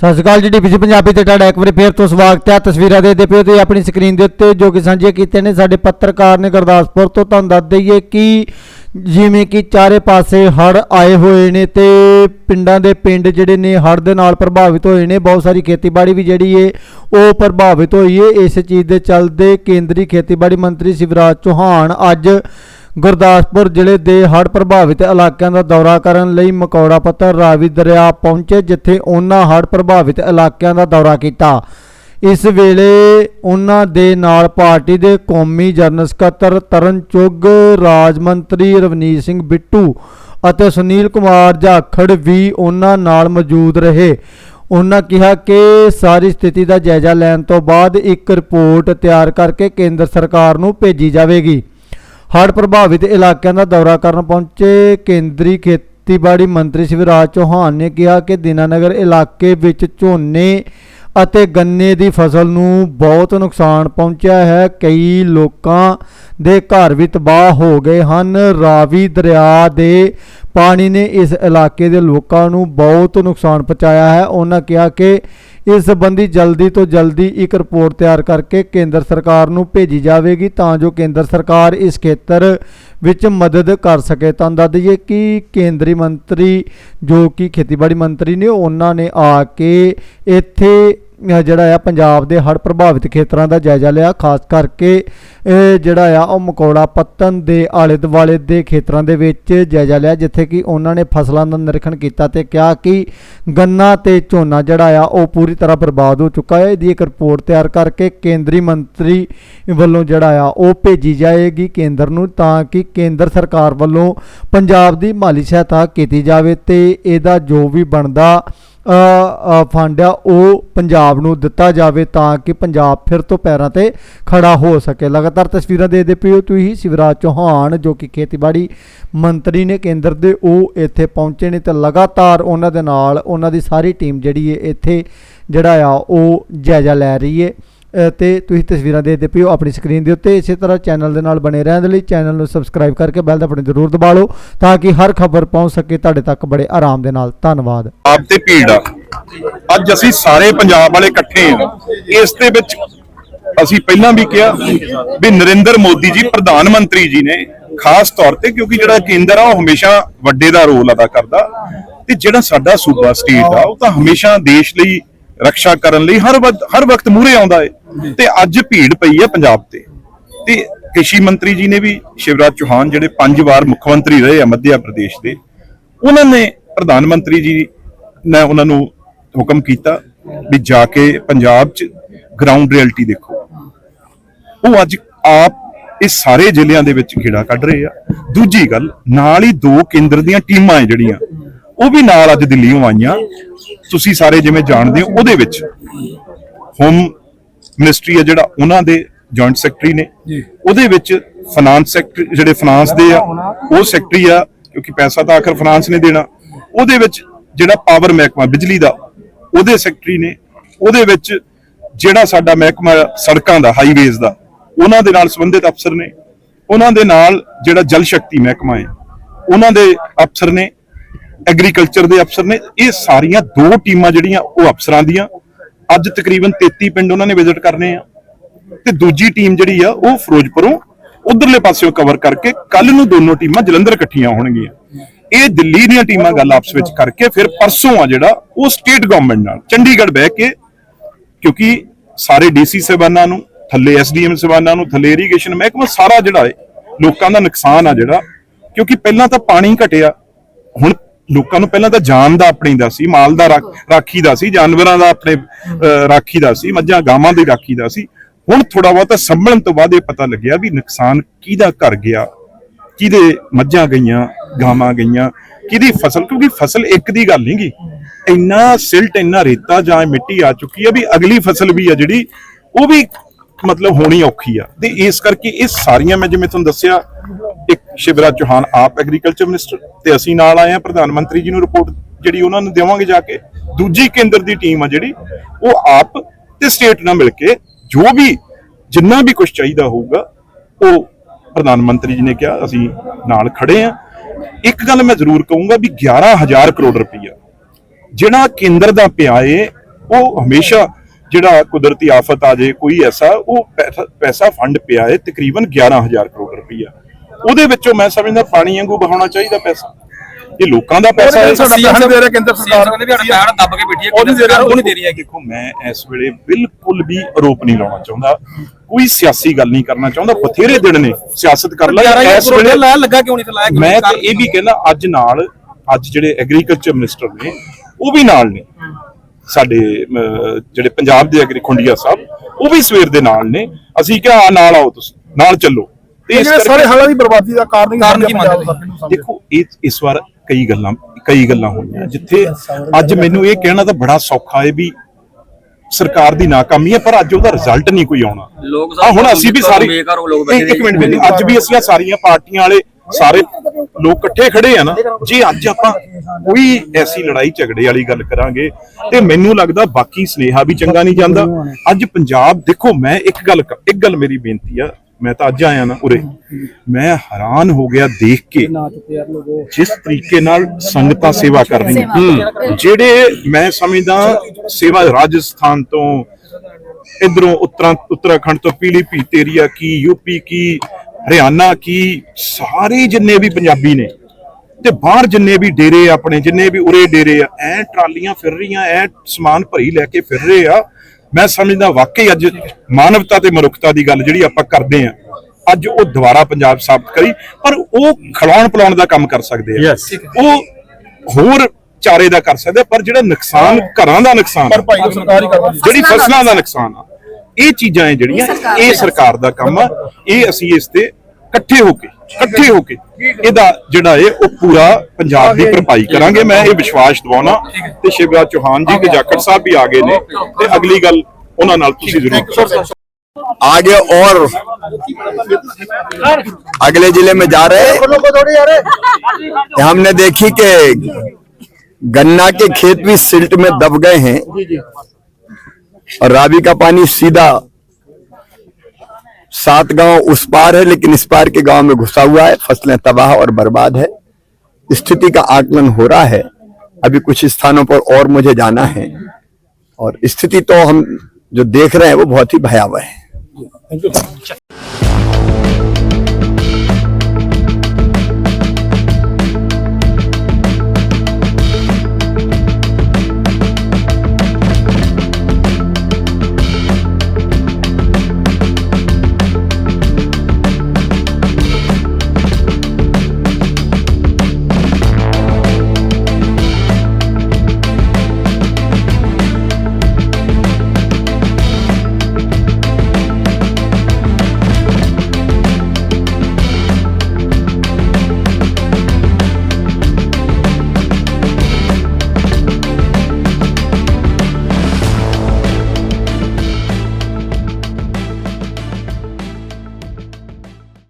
ਸਤਿ ਸ਼੍ਰੀ ਅਕਾਲ ਜੀ, ਡੀਪੀਸੀ ਪੰਜਾਬੀ ਤੇ ਤੁਹਾਡਾ ਇੱਕ ਵਾਰੀ ਫੇਰ ਤੋਂ ਸਵਾਗਤ ਹੈ। ਤਸਵੀਰਾਂ ਦੇ ਦੇ ਪਿਓ ਤੇ ਆਪਣੀ ਸਕਰੀਨ ਦੇ ਉੱਤੇ ਜੋ ਕਿ ਸਾਂਝੇ ਕੀਤੇ ਨੇ ਸਾਡੇ ਪੱਤਰਕਾਰ ਨੇ ਗੁਰਦਾਸਪੁਰ ਤੋਂ, ਤੁਹਾਨੂੰ ਦੱਸ ਦਈਏ ਕਿ ਜਿਵੇਂ ਕਿ ਚਾਰੇ ਪਾਸੇ ਹੜ ਆਏ ਹੋਏ ਨੇ ਤੇ ਪਿੰਡਾਂ ਦੇ ਪਿੰਡ ਜਿਹੜੇ ਨੇ ਹੜ ਦੇ ਨਾਲ ਪ੍ਰਭਾਵਿਤ ਹੋਏ ਨੇ, ਬਹੁਤ ਸਾਰੀ ਖੇਤੀਬਾੜੀ ਵੀ ਜਿਹੜੀ ਏ, ਉਹ ਪ੍ਰਭਾਵਿਤ ਹੋਈ ਏ। ਇਸ ਚੀਜ਼ ਦੇ ਚੱਲਦੇ ਕੇਂਦਰੀ ਖੇਤੀਬਾੜੀ ਮੰਤਰੀ ਸ਼ਿਵਰਾਜ ਚੌਹਾਨ ਅੱਜ ਗੁਰਦਾਸਪੁਰ ਜ਼ਿਲ੍ਹੇ ਦੇ ਹੜ੍ਹ ਪ੍ਰਭਾਵਿਤ ਇਲਾਕਿਆਂ ਦਾ ਦੌਰਾ ਕਰਨ ਲਈ ਮਕੌੜਾ ਪੱਤਰ ਰਾਵੀ ਦਰਿਆ ਪਹੁੰਚੇ, ਜਿੱਥੇ ਉਹਨਾਂ ਹੜ੍ਹ ਪ੍ਰਭਾਵਿਤ ਇਲਾਕਿਆਂ ਦਾ ਦੌਰਾ ਕੀਤਾ। ਇਸ ਵੇਲੇ ਉਹਨਾਂ ਦੇ ਨਾਲ ਪਾਰਟੀ ਦੇ ਕੌਮੀ ਜਨਰਲ ਸਕੱਤਰ ਤਰਨ ਚੁੱਗ, ਰਾਜ ਮੰਤਰੀ ਰਵਨੀਤ ਸਿੰਘ ਬਿੱਟੂ ਅਤੇ ਸੁਨੀਲ ਕੁਮਾਰ ਜਾਖੜ ਵੀ ਉਹਨਾਂ ਨਾਲ ਮੌਜੂਦ ਰਹੇ। ਉਹਨਾਂ ਕਿਹਾ ਕਿ ਸਾਰੀ ਸਥਿਤੀ ਦਾ ਜਾਇਜ਼ਾ ਲੈਣ ਤੋਂ ਬਾਅਦ ਇੱਕ ਰਿਪੋਰਟ ਤਿਆਰ ਕਰਕੇ ਕੇਂਦਰ ਸਰਕਾਰ ਨੂੰ ਭੇਜੀ ਜਾਵੇਗੀ। ਹੜ੍ਹ ਪ੍ਰਭਾਵਿਤ ਇਲਾਕਿਆਂ ਦਾ ਦੌਰਾ ਕਰਨ ਪਹੁੰਚੇ ਕੇਂਦਰੀ ਖੇਤੀਬਾੜੀ ਮੰਤਰੀ ਸ਼ਿਵਰਾਜ ਚੌਹਾਨ ਨੇ ਕਿਹਾ ਕਿ ਦੀਨਾਨਗਰ ਇਲਾਕੇ ਵਿੱਚ ਝੋਨੇ ਅਤੇ ਗੰਨੇ ਦੀ ਫਸਲ ਨੂੰ ਬਹੁਤ ਨੁਕਸਾਨ ਪਹੁੰਚਿਆ ਹੈ। ਕਈ ਲੋਕਾਂ ਦੇ ਘਰ ਵੀ ਤਬਾਹ ਹੋ ਗਏ ਹਨ। ਰਾਵੀ ਦਰਿਆ ਦੇ ਪਾਣੀ ਨੇ ਇਸ ਇਲਾਕੇ ਦੇ ਲੋਕਾਂ ਨੂੰ ਬਹੁਤ ਨੁਕਸਾਨ ਪਹੁੰਚਾਇਆ ਹੈ। ਉਹਨਾਂ ਕਿਹਾ ਕਿ ਇਸ ਸੰਬੰਧੀ ਜਲਦੀ ਤੋਂ ਜਲਦੀ ਇੱਕ ਰਿਪੋਰਟ ਤਿਆਰ ਕਰਕੇ ਕੇਂਦਰ ਸਰਕਾਰ ਨੂੰ ਭੇਜੀ ਜਾਵੇਗੀ ਤਾਂ ਜੋ ਕੇਂਦਰ ਸਰਕਾਰ ਇਸ ਖੇਤਰ ਵਿੱਚ ਮਦਦ ਕਰ ਸਕੇ। ਤਾਂ ਦੱਸ ਦਈਏ ਕਿ ਕੇਂਦਰੀ ਮੰਤਰੀ ਜੋ ਕਿ ਖੇਤੀਬਾੜੀ ਮੰਤਰੀ ਨੇ, ਉਹਨਾਂ ਨੇ ਆ ਕੇ ਇੱਥੇ ਜਿਹੜਾ ਆ ਪੰਜਾਬ ਦੇ ਹੜ੍ਹ ਪ੍ਰਭਾਵਿਤ ਖੇਤਰਾਂ ਦਾ ਜਾਇਜ਼ਾ ਲਿਆ, ਖਾਸ ਕਰਕੇ ਜਿਹੜਾ ਆ ਉਹ ਮਕੌੜਾ ਪੱਤਨ ਦੇ ਆਲੇ ਦੁਆਲੇ ਦੇ ਖੇਤਰਾਂ ਦੇ ਵਿੱਚ ਜਾਇਜ਼ਾ ਲਿਆ, ਜਿੱਥੇ ਕਿ ਉਹਨਾਂ ਨੇ ਫਸਲਾਂ ਦਾ ਨਿਰੀਖਣ ਕੀਤਾ ਤੇ ਕਿਹਾ ਕਿ ਗੰਨਾ ਤੇ ਝੋਨਾ ਜਿਹੜਾ ਆ ਉਹ ਪੂਰੀ ਤਰ੍ਹਾਂ ਬਰਬਾਦ ਹੋ ਚੁੱਕਾ ਹੈ। ਇਹਦੀ ਇੱਕ ਰਿਪੋਰਟ ਤਿਆਰ ਕਰਕੇ ਕੇਂਦਰੀ ਮੰਤਰੀ ਵੱਲੋਂ ਜਿਹੜਾ ਆ ਉਹ ਭੇਜੀ ਜਾਏਗੀ ਕੇਂਦਰ ਨੂੰ, ਤਾਂ ਕਿ ਕੇਂਦਰ ਸਰਕਾਰ ਵੱਲੋਂ ਪੰਜਾਬ ਦੀ ਮਾਲੀ ਸਹਾਇਤਾ ਕੀਤੀ ਜਾਵੇ ਤੇ ਇਹਦਾ ਜੋ ਵੀ ਬਣਦਾ ਫੰਡ ਆ, ਉਹ ਪੰਜਾਬ ਨੂੰ ਦਿੱਤਾ ਜਾਵੇ ਤਾਂ ਕਿ ਪੰਜਾਬ ਫਿਰ ਤੋਂ ਪੈਰਾਂ ਤੇ ਖੜਾ ਹੋ ਸਕੇ। ਲਗਾਤਾਰ ਤਸਵੀਰਾਂ ਦੇਖਦੇ ਦੇ ਪਿਓ ਤੁਸੀਂ, ਸ਼ਿਵਰਾਜ ਚੌਹਾਨ, ਜੋ ਕਿ ਖੇਤੀਬਾੜੀ ਮੰਤਰੀ ਨੇ ਕੇਂਦਰ ਦੇ, ਉਹ ਇੱਥੇ ਪਹੁੰਚੇ ਨੇ ਤੇ ਲਗਾਤਾਰ ਉਹਨਾਂ ਦੇ ਨਾਲ, ਉਹਨਾਂ ਦੀ ਸਾਰੀ ਟੀਮ ਜਿਹੜੀ ਹੈ, ਇੱਥੇ ਜਿਹੜਾ ਆ, ਉਹ ਜਾਇਜ਼ਾ ਲੈ ਰਹੀ ਹੈ। ਤੇ ਤੁਸੀਂ ਤਸਵੀਰਾਂ ਦੇਖਦੇ ਦੇ ਪਿਓ ਆਪਣੀ ਸਕਰੀਨ ਦੇ ਉੱਤੇ। ਇਸੇ ਤਰ੍ਹਾਂ ਚੈਨਲ ਦੇ ਨਾਲ ਬਣੇ ਰਹਿਣ ਦੇ ਲਈ ਚੈਨਲ ਨੂੰ ਸਬਸਕ੍ਰਾਈਬ ਕਰਕੇ ਬੈਲ ਦਾ ਬਟਨ ਜ਼ਰੂਰ ਦਬਾ ਲਓ ਤਾਂ ਕਿ ਹਰ ਖਬਰ ਪਹੁੰਚ ਸਕੇ। ਤੁਹਾਡੇ ਤੱਕ ਬੜੇ ਆਰਾਮ ਦੇ ਨਾਲ। ਧੰਨਵਾਦ। ਆਪ ਤੇ ਭੀੜ ਆ। ਅੱਜ ਅਸੀਂ ਸਾਰੇ ਪੰਜਾਬ ਵਾਲੇ ਇਕੱਠੇ ਆ ਇਸ ਦੇ ਵਿੱਚ ਅਸੀਂ ਪਹਿਲਾਂ ਵੀ ਕਿਹਾ ਵੀ ਨਰਿੰਦਰ ਮੋਦੀ ਜੀ ਪ੍ਰਧਾਨ ਮੰਤਰੀ ਜੀ ਨੇ ਖਾਸ ਤੌਰ ਤੇ, ਕਿਉਂਕਿ ਜਿਹੜਾ ਕੇਂਦਰ ਆ, ਉਹ ਹਮੇਸ਼ਾ ਵੱਡੇ ਦਾ ਰੋਲ ਅਦਾ ਕਰਦਾ। ਤੇ ਜਿਹੜਾ ਸਾਡਾ ਸੂਬਾ ਸਟੇਟ ਆ, ਉਹ ਤਾਂ ਹਮੇਸ਼ਾ ਦੇਸ਼ ਲਈ ਰੱਖਿਆ ਕਰਨ ਲਈ ਹਰ ਵਕਤ ਹਰ ਵਕਤ ਮੂਹਰੇ ਆਉਂਦਾ ਏ। ਤੇ ਅੱਜ ਭੀੜ ਪਈ ਹੈ ਪੰਜਾਬ ਤੇ। ਤੇ ਕ੍ਰਿਸ਼ੀ ਮੰਤਰੀ ਜੀ ਨੇ ਵੀ ਸ਼ਿਵਰਾਜ ਚੌਹਾਨ ਜਿਹੜੇ ਪੰਜ ਵਾਰ ਮੁੱਖ ਮੰਤਰੀ ਰਹੇ ਆ ਮੱਧਿਆ ਪ੍ਰਦੇਸ਼ ਦੇ, ਉਹਨਾਂ ਨੇ ਪ੍ਰਧਾਨ ਮੰਤਰੀ ਜੀ ਨੇ ਉਹਨਾਂ ਨੂੰ ਹੁਕਮ ਕੀਤਾ ਵੀ ਜਾ ਕੇ ਪੰਜਾਬ 'ਚ ਗਰਾਊਂਡ ਰਿਐਲਿਟੀ ਦੇਖੋ। ਉਹ ਅੱਜ ਆਪ ਇਹ ਸਾਰੇ ਜ਼ਿਲ੍ਹਿਆਂ ਦੇ ਵਿੱਚ ਖੇੜਾ ਕੱਢ ਰਹੇ ਆ। ਦੂਜੀ ਗੱਲ, ਨਾਲ ਹੀ ਦੋ ਕੇਂਦਰ ਦੀਆਂ ਟੀਮਾਂ ਹੈ ਜਿਹੜੀਆਂ, ਉਹ ਵੀ ਨਾਲ ਅੱਜ ਦਿੱਲੀੋਂ ਆਈਆਂ। ਤੁਸੀਂ ਸਾਰੇ ਜਿਵੇਂ ਜਾਣਦੇ ਹੋ, ਉਹਦੇ ਵਿੱਚ ਹੋਮ ਮਿਨਿਸਟਰੀ ਹੈ ਜਿਹੜਾ ਉਹਨਾਂ ਦੇ ਜੁਆਇੰਟ ਸੈਕਟਰੀ ਨੇ। ਉਹਦੇ ਵਿੱਚ ਫਾਈਨਾਂਸ ਸੈਕਟਰੀ ਜਿਹੜੇ ਫਾਈਨਾਂਸ ਦੇ ਆ ਉਹ ਸੈਕਟਰੀ ਆ ਕਿਉਂਕਿ ਪੈਸਾ ਤਾਂ ਆਖਰ ਫਾਈਨਾਂਸ ਨੇ ਦੇਣਾ। ਉਹਦੇ ਵਿੱਚ ਜਿਹੜਾ ਪਾਵਰ ਮਹਿਕਮਾ ਬਿਜਲੀ ਦਾ ਉਹਦੇ ਸੈਕਟਰੀ ਨੇ। ਉਹਦੇ ਵਿੱਚ ਜਿਹੜਾ ਸਾਡਾ ਮਹਿਕਮਾ ਸੜਕਾਂ ਦਾ ਹਾਈਵੇਜ਼ ਦਾ ਉਹਨਾਂ ਦੇ ਨਾਲ ਸੰਬੰਧਿਤ ਅਫਸਰ ਨੇ। ਉਹਨਾਂ ਦੇ ਨਾਲ ਜਿਹੜਾ ਜਲ ਸ਼ਕਤੀ ਮਹਿਕਮਾ ਹੈ ਉਹਨਾਂ ਦੇ ਅਫਸਰ ਨੇ। ਐਗਰੀਕਲਚਰ ਦੇ ਅਫਸਰ ਨੇ। ਇਹ ਸਾਰੀਆਂ ਦੋ ਟੀਮਾਂ ਜਿਹੜੀਆਂ ਉਹ ਅਫਸਰਾਂ ਦੀਆਂ। ਅੱਜ ਤਕਰੀਬਨ 33 ਪਿੰਡ ਉਹਨਾਂ ਨੇ ਵਿਜ਼ਿਟ ਕਰਨੇ ਆ। ਤੇ ਦੂਜੀ ਟੀਮ ਜਿਹੜੀ ਆ, ਉਹ ਫਿਰੋਜ਼ਪੁਰੋਂ ਉਧਰਲੇ ਪਾਸਿਓਂ ਕਵਰ ਕਰਕੇ ਕੱਲ ਨੂੰ ਦੋਨੋਂ ਟੀਮਾਂ ਜਲੰਧਰ ਇਕੱਠੀਆਂ ਹੋਣਗੀਆਂ। ਇਹ ਦਿੱਲੀ ਦੀਆਂ ਟੀਮਾਂ ਗੱਲ ਆਪਸ ਵਿੱਚ ਕਰਕੇ ਫਿਰ ਪਰਸੋਂ ਆ ਜਿਹੜਾ, ਉਹ ਸਟੇਟ ਗਵਰਨਮੈਂਟ ਨਾਲ ਚੰਡੀਗੜ੍ਹ ਬਹਿ ਕੇ, ਕਿਉਂਕਿ ਸਾਰੇ ਡੀਸੀ ਸਹਿਬਾਨਾਂ ਨੂੰ, ਥੱਲੇ ਐਸਡੀਐਮ ਸਹਿਬਾਨਾਂ ਨੂੰ, ਥੱਲੇ ਇਰੀਗੇਸ਼ਨ ਮਹਿਕਮਾ ਸਾਰਾ ਜਿਹੜਾ ਹੈ ਲੋਕਾਂ ਦਾ ਨੁਕਸਾਨ ਆ ਜਿਹੜਾ, ਕਿਉਂਕਿ ਪਹਿਲਾਂ ਤਾਂ ਪਾਣੀ ਘਟਿਆ, ਹੁਣ ਲੋਕਾਂ ਨੂੰ ਪਹਿਲਾਂ ਤਾਂ ਜਾਨ ਦਾ ਆਪਣੀ ਦਾ ਸੀ ਮਾਲ ਦਾ ਰਾਖ- ਦਾ ਸੀ ਜਾਨਵਰਾਂ ਦਾ ਆਪਣੇ ਰਾਖੀ ਦਾ ਸੀ ਮੱਝਾਂ ਗਾਵਾਂ ਦੀ ਰਾਖੀ ਦਾ ਸੀ। ਹੁਣ ਥੋੜਾ ਬਹੁਤਾ ਸੰਭਲਣ ਤੋਂ ਬਾਅਦ ਇਹ ਪਤਾ ਲੱਗਿਆ ਵੀ ਨੁਕਸਾਨ ਕਿਹਦਾ ਘਰ ਗਿਆ ਕਿਹਦੇ ਮੱਝਾਂ ਗਈਆਂ ਗਾਵਾਂ ਗਈਆਂ ਕਿਹਦੀ ਫਸਲ ਕਿਉਂਕਿ ਫਸਲ ਇੱਕ ਦੀ ਗੱਲ ਨਹੀਂਗੀ ਇੰਨਾ ਸਿਲਟ ਇੰਨਾ ਰੇਤਾ ਜਾਂ ਮਿੱਟੀ ਆ ਚੁੱਕੀ ਆ ਵੀ ਅਗਲੀ ਫਸਲ ਵੀ ਆ ਜਿਹੜੀ ਉਹ ਵੀ ਮਤਲਬ ਹੋਣੀ ਔਖੀ ਆ। ਤੇ ਇਸ ਕਰਕੇ ਇਹ ਸਾਰੀਆਂ ਮੈਂ ਜਿਵੇਂ ਤੁਹਾਨੂੰ ਦੱਸਿਆ, ਇੱਕ ਸ਼ਿਵਰਾਜ ਚੌਹਾਨ ਆਪ ਐਗਰੀਕਲਚਰ ਮਿਨਿਸਟਰ ਤੇ ਅਸੀਂ ਨਾਲ ਆਏ ਆ ਪ੍ਰਧਾਨ ਮੰਤਰੀ ਜੀ ਨੂੰ ਰਿਪੋਰਟ ਜਿਹੜੀ ਉਹਨਾਂ ਨੂੰ ਦੇਵਾਂਗੇ ਜਾ ਕੇ, ਦੂਜੀ ਕੇਂਦਰ ਦੀ ਟੀਮ ਆ ਜਿਹੜੀ, ਉਹ ਆਪ ਤੇ ਸਟੇਟ ਨਾਲ ਮਿਲ ਕੇ ਜੋ ਵੀ ਜਿੰਨਾ ਵੀ ਕੁਝ ਚਾਹੀਦਾ ਹੋਊਗਾ, ਉਹ ਪ੍ਰਧਾਨ ਮੰਤਰੀ ਜੀ ਨੇ ਕਿਹਾ, ਅਸੀਂ ਨਾਲ ਖੜੇ ਆ ਇੱਕ ਗੱਲ ਮੈਂ ਜ਼ਰੂਰ ਕਹੂੰਗਾ ਵੀ 11000 ਕਰੋੜ ਰੁਪਈਆ, ਜਿਹੜਾ ਕੇਂਦਰ ਦਾ ਪਿਆ ਏ, ਉਹ ਹਮੇਸ਼ਾ ਜਿਹੜਾ ਕੁਦਰਤੀ ਆਫਤ ਆ ਜੇ ਕੋਈ ਐਸਾ ਉਹ ਪੈਸਾ- ਫੰਡ ਪਿਆ ਹੈ ਤਕਰੀਬਨ 11000 ਕਰੋੜ ਰੁਪਈਆ। ਉਹਦੇ ਵਿੱਚੋਂ ਮੈਂ ਸਮਝਦਾ ਪਾਣੀ ਵਾਂਗੂ ਬਹਾਉਣਾ ਚਾਹੀਦਾ ਪੈਸਾ। ਇਹ ਲੋਕਾਂ ਦਾ ਪੈਸਾ ਹੈ ਸਾਡਾ ਪੈਸਾ ਦੇ ਰਿਹਾ ਕੇਂਦਰ ਸਰਕਾਰ ਕਹਿੰਦੇ ਵੀ ਪੈਰ ਦੱਬ ਕੇ ਬੈਠੀ ਹੈ ਉਹਦੀ ਦੇ ਰਿਹਾ, ਉਹ ਨਹੀਂ ਦੇ ਰਹੀ ਹੈਗੀ। ਦੇਖੋ ਮੈਂ ਇਸ ਵੇਲੇ ਬਿਲਕੁਲ ਵੀ ਆਰੋਪ ਨਹੀਂ ਲਾਉਣਾ ਚਾਹੁੰਦਾ। ਕੋਈ ਸਿਆਸੀ ਗੱਲ ਨਹੀਂ ਕਰਨਾ ਚਾਹੁੰਦਾ ਬਥੇਰੇ ਦਿਨ ਨੇ ਸਿਆਸਤ ਕਰ ਲੈ ਇਸ ਵੇਲੇ ਲਾਇਆ ਲੱਗਾ ਕਿਉਂ ਨਹੀਂ ਤੇ ਲਾਇਆ ਮੈਂ? ਤੇ ਇਹ ਵੀ ਕਹਿੰਦਾ ਅੱਜ ਨਾਲ ਅੱਜ ਜਿਹੜੇ ਐਗਰੀਕਲਚਰ ਮਿਨਿਸਟਰ ਨੇ ਉਹ ਵੀ ਨਾਲ ਨੇ। ਸਾਡੇ ਜਿਹੜੇ ਪੰਜਾਬ ਦੇ ਐਗਰੀ ਖੁੰਡੀਆ ਸਾਹਿਬ ਉਹ ਵੀ ਸਵੇਰ ਦੇ ਨਾਲ ਨੇ। ਅਸੀਂ ਕਿਹਾ ਆ ਨਾਲ ਆਓ ਤੁਸੀਂ ਨਾਲ ਚੱਲੋ। ਤੇ ਇਸ ਜਿਹੜੇ ਸਾਰੇ ਹਾਲਾਂ ਦੀ ਬਰਬਾਦੀ ਦਾ ਕਾਰਨ ਹੀ ਕਾਰਨ ਕੀ ਮੰਨਦੇ। ਦੇਖੋ ਇਹ ਇਸ ਵਾਰ ਕਈ ਗੱਲਾਂ ਕਈ ਗੱਲਾਂ ਹੋਈਆਂ। ਜਿੱਥੇ ਅੱਜ ਮੈਨੂੰ ਇਹ ਕਹਿਣਾ ਤਾਂ ਬੜਾ ਸੌਖਾ ਹੈ ਵੀ ਸਰਕਾਰ ਦੀ ਨਾਕਾਮੀ ਹੈ ਪਰ ਅੱਜ ਉਹਦਾ ਰਿਜ਼ਲਟ ਨਹੀਂ ਕੋਈ ਆਉਣਾ। ਆ ਹੁਣ ਅਸੀਂ ਵੀ ਸਾਰੇ ਇੱਕ ਮਿੰਟ ਅੱਜ ਵੀ ਅਸੀਂ ਸਾਰੀਆਂ ਪਾਰਟੀਆਂ ਵਾਲੇ ਸਾਰੇ ਲੋਕ ਇਕੱਠੇ ਖੜੇ ਆ ਨਾ। ਜੇ ਅੱਜ ਆਪਾਂ ਕੋਈ ਐਸੀ ਲੜਾਈ ਝਗੜੇ ਵਾਲੀ ਗੱਲ ਕਰਾਂਗੇ ਤੇ ਮੈਨੂੰ ਲੱਗਦਾ ਬਾਕੀ ਸਨੇਹਾ ਵੀ ਚੰਗਾ ਨਹੀਂ ਜਾਂਦਾ। ਅੱਜ ਪੰਜਾਬ ਦੇਖੋ ਮੈਂ ਇੱਕ ਗੱਲ ਇੱਕ ਗੱਲ ਮੇਰੀ ਬੇਨਤੀ ਆ ਮੈਂ ਤਾਂ ਅੱਜ ਆਇਆ ਨਾ ਉਰੇ। ਮੈਂ ਹੈਰਾਨ ਹੋ ਗਿਆ ਦੇਖ ਕੇ ਜਿਸ ਤਰੀਕੇ ਨਾਲ ਸੰਗਤਾਂ ਸੇਵਾ ਕਰ ਰਹੀਆਂ। ਜਿਹੜੇ ਮੈਂ ਸਮਝਦਾ ਸੇਵਾ ਰਾਜਸਥਾਨ ਤੋਂ ਇਧਰੋਂ ਉੱਤਰਾਂ ਉੱਤਰਾਖੰਡ ਤੋਂ ਪੀਲੀਭੀਤ ਏਰੀਆ ਕੀ ਯੂਪੀ ਕੀ ਹਰਿਆਣਾ ਕੀ ਸਾਰੇ ਜਿੰਨੇ ਵੀ ਪੰਜਾਬੀ ਨੇ ਤੇ ਬਾਹਰ ਜਿੰਨੇ ਵੀ ਡੇਰੇ ਆਪਣੇ ਜਿੰਨੇ ਵੀ ਉਰੇ ਡੇਰੇ ਆ ਐ ਟਰਾਲੀਆਂ ਫਿਰ ਰਹੀਆਂ ਐ ਸਮਾਨ ਭਰੀ ਲੈ ਕੇ ਫਿਰ ਰਹੇ ਆ। ਮੈਂ ਸਮਝਦਾ ਵਾਕਈ ਅੱਜ ਮਾਨਵਤਾ ਤੇ ਮਨੁੱਖਤਾ ਦੀ ਗੱਲ ਜਿਹੜੀ ਆਪਾਂ ਕਰਦੇ ਆ ਅੱਜ ਉਹ ਦੁਬਾਰਾ ਪੰਜਾਬ ਸਾਬਤ ਕਰੀ ਪਰ ਉਹ ਖਿਲਾਉਣ ਪਿਲਾਉਣ ਦਾ ਕੰਮ ਕਰ ਸਕਦੇ ਆ। ਉਹ ਹੋਰ ਚਾਰੇ ਦਾ ਕਰ ਸਕਦੇ ਪਰ ਜਿਹੜਾ ਨੁਕਸਾਨ ਘਰਾਂ ਦਾ ਨੁਕਸਾਨ ਆ, ਪਰ ਭਾਈ ਤਾਂ ਸਰਕਾਰ ਹੀ ਕਰਦੀ ਹੈ। ਜਿਹੜੀ ਫਸਲਾਂ ਦਾ ਨੁਕਸਾਨ ਆ ਇਹ ਚੀਜ਼ਾਂ ਹੈ ਜਿਹੜੀਆਂ ਇਹ ਸਰਕਾਰ ਦਾ ਕੰਮ ਆ ਇਹ ਅਸੀਂ ਇਸ ਤੇ ਇਕੱਠੇ ਹੋ ਕੇ ਇਕੱਠੇ ਹੋ ਕੇ ਇਹਦਾ ਜਿਹੜਾ ਹੈ ਉਹ ਪੂਰਾ ਪੰਜਾਬ ਦੀ ਭਰਪਾਈ ਕਰਾਂਗੇ ਮੈਂ ਇਹ ਵਿਸ਼ਵਾਸ ਦਿਵਾਉਣਾ ਤੇ ਸ਼ਿਵਰਾਜ ਚੌਹਾਨ ਜੀ ਤੇ ਜਾਖੜ ਸਾਹਿਬ ਵੀ ਆ ਗਏ ਨੇ ਤੇ ਅਗਲੀ ਗੱਲ ਉਹਨਾਂ ਨਾਲ ਤੁਸੀਂ ਜ਼ਰੂਰ आगे और अगले जिले में जा रहे हैं हमने देखी कि गन्ना के खेत भी सिल्ट में दब गए हैं और रावी का पानी सीधा सात गाँव उस पार है, लेकिन इस पार के गाँव में घुसा हुआ है। फ़सलें तबाह और बर्बाद है। स्थिति का आकलन हो रहा है। अभी कुछ स्थानों पर और मुझे जाना है। और स्थिति तो हम जो देख रहे हैं, वो बहुत ही भयावह है।